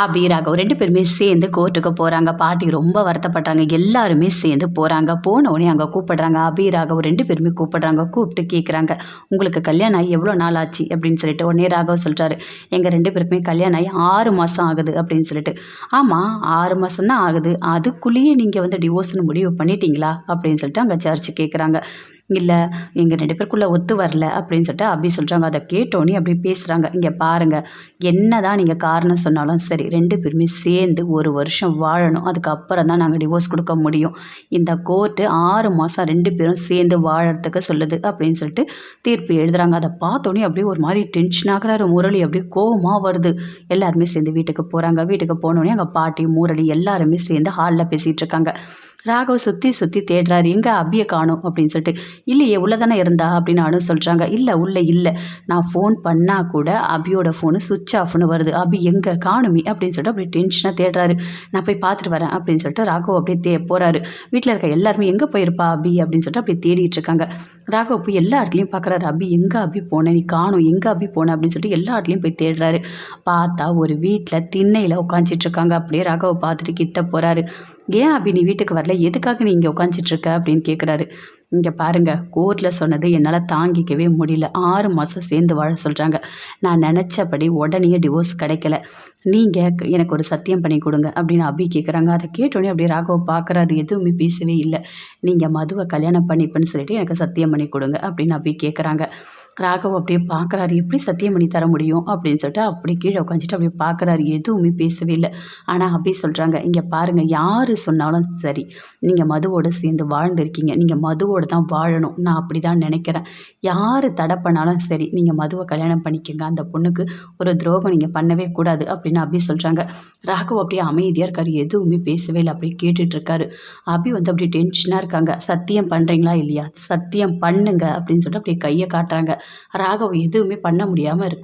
ஆபி ராகவ் ரெண்டு பேருமே சேர்ந்து கோர்ட்டுக்கு போகிறாங்க பாட்டி ரொம்ப வருத்தப்படுறாங்க. எல்லாருமே சேர்ந்து போகிறாங்க போன உடனே அங்கே கூப்பிடுறாங்க. ஆபி ராகவ் ரெண்டு பேருமே கூப்பிடுறாங்க. கூப்பிட்டு கேட்குறாங்க உங்களுக்கு கல்யாணம் ஆகி எவ்வளோ நாள் ஆச்சு? அப்படின்னு சொல்லிட்டு உடனே ராகவ் சொல்கிறாரு எங்கள் ரெண்டு பேருக்குமே கல்யாணம் ஆகி ஆறு மாதம் ஆகுது. அப்படின்னு சொல்லிட்டு. ஆமாம் ஆறு மாதம் தான் ஆகுது. அதுக்குள்ளேயே நீங்கள் வந்து டிவோர்ஸ்னு முடிவு பண்ணிட்டீங்களா? அப்படின்னு சொல்லிட்டு அங்கே சர்ச்சு கேட்குறாங்க இல்லை எங்கள் ரெண்டு பேருக்குள்ளே ஒத்து வரல அப்படின்னு சொல்லிட்டு அப்படி சொல்கிறாங்க அதை கேட்டோன்னே அப்படி பேசுகிறாங்க இங்கே பாருங்கள் என்ன தான் நீங்கள் காரணம் சொன்னாலும் சரி ரெண்டு பேருமே சேர்ந்து ஒரு வருஷம் வாழணும். அதுக்கப்புறம் தான் நாங்கள் டிவோர்ஸ் கொடுக்க முடியும். இந்த கோர்ட்டு ஆறு மாதம் ரெண்டு பேரும் சேர்ந்து வாழறதுக்கு சொல்லுது அப்படின்னு சொல்லிட்டு தீர்ப்பு எழுதுகிறாங்க அதை பார்த்தோன்னே அப்படியே ஒரு மாதிரி டென்ஷன் ஆகிறாரு. முரளி அப்படியே கோபமாக வருது. எல்லாருமே சேர்ந்து வீட்டுக்கு போகிறாங்க வீட்டுக்கு போனோடனே அங்கே பாட்டி முரளி எல்லாருமே சேர்ந்து ஹாலில் பேசிகிட்டு இருக்காங்க. ராகவ் சுற்றி சுற்றி தேடுறாரு. எங்கே அபியை காணும் அப்படின்னு சொல்லிட்டு. இல்லையே உள்ளே தானே இருந்தா? அப்படின்னு அனு சொல்கிறாங்க இல்லை உள்ளே இல்லை. நான் ஃபோன் பண்ணால் கூட அபியோட ஃபோனு சுவிட்ச் ஆஃப்னு வருது. அபி எங்கே? காணுமி? அப்படின்னு சொல்லிட்டு அப்படி டென்ஷனாக தேடுறாரு. நான் போய் பார்த்துட்டு வரேன். அப்படின்னு சொல்லிட்டு ராகவ் அப்படியே தே போகிறாரு வீட்டில் இருக்க எல்லாருமே எங்கே போயிருப்பா அபி? அப்படின்னு சொல்லிட்டு அப்படியே தேடிட்டு இருக்காங்க. ராகவ் போய் எல்லா இடத்துலையும் பார்க்குறாரு அபி எங்கே அபி போனேன் நீ காணும். எங்கே அபி போனேன் அப்படின்னு சொல்லிட்டு எல்லா இடத்துலையும் போய் தேடுறாரு. பார்த்தா ஒரு வீட்டில் திண்ணையில் உட்காந்துட்டு இருக்காங்க. அப்படியே ராகவை பார்த்துட்டு கிட்ட போகிறாரு ஏன் அபி நீ வீட்டுக்கு வரல? எதுக்காக நீ இங்கே உட்காந்துட்ருக்க அப்படின்னு கேட்குறாரு இங்கே பாருங்கள் கோர்ட்டில் சொன்னது என்னால் தாங்கிக்கவே முடியல. ஆறு மாதம் சேர்ந்து வாழ சொல்கிறாங்க நான் நினச்சபடி உடனே டிவோர்ஸ் கிடைக்கல. நீங்கள் எனக்கு ஒரு சத்தியம் பண்ணி கொடுங்க அப்படின்னு அபி கேட்குறாங்க அதை கேட்டோடனே அப்படியே ராகவ பார்க்குறாரு எதுவுமே பேசவே இல்லை. நீங்கள் மதுவை கல்யாணம் பண்ணிப்பேன்னு சொல்லிட்டு எனக்கு சத்தியம் பண்ணி கொடுங்க அப்படின்னு அபி கேட்குறாங்க ராகவ் அப்படியே பார்க்குறாரு எப்படி சத்தியம் பண்ணி தர முடியும் அப்படின்னு சொல்லிட்டு அப்படி கீழே உட்காந்துட்டு அப்படியே பார்க்குறாரு எதுவுமே பேசவே இல்லை. ஆனால் அப்படி சொல்கிறாங்க இங்கே பாருங்கள் யார் சொன்னாலும் சரி நீங்கள் மதுவோடு சேர்ந்து வாழ்ந்துருக்கீங்க. நீங்கள் மதுவோட தான் வாழணும். நான் அப்படி தான் நினைக்கிறேன். யார் தடை பண்ணாலும் சரி நீங்கள் மதுவை கல்யாணம் பண்ணிக்கோங்க. அந்த பொண்ணுக்கு ஒரு துரோகம் நீங்கள் பண்ணவே கூடாது அப்படின்னு அப்படி சொல்கிறாங்க ராகவ் அப்படியே அமைதியாக இருக்கார். எதுவுமே பேசவே இல்லை. அப்படியே கேட்டுட்ருக்காரு அபி வந்து அப்படியே டென்ஷனாக இருக்காங்க. சத்தியம் பண்ணுறீங்களா இல்லையா? சத்தியம் பண்ணுங்க அப்படின்னு சொல்லிட்டு அப்படியே கையை காட்டுறாங்க. ராகவ் எதுவுமே பண்ண முடியாமல் இருக்கா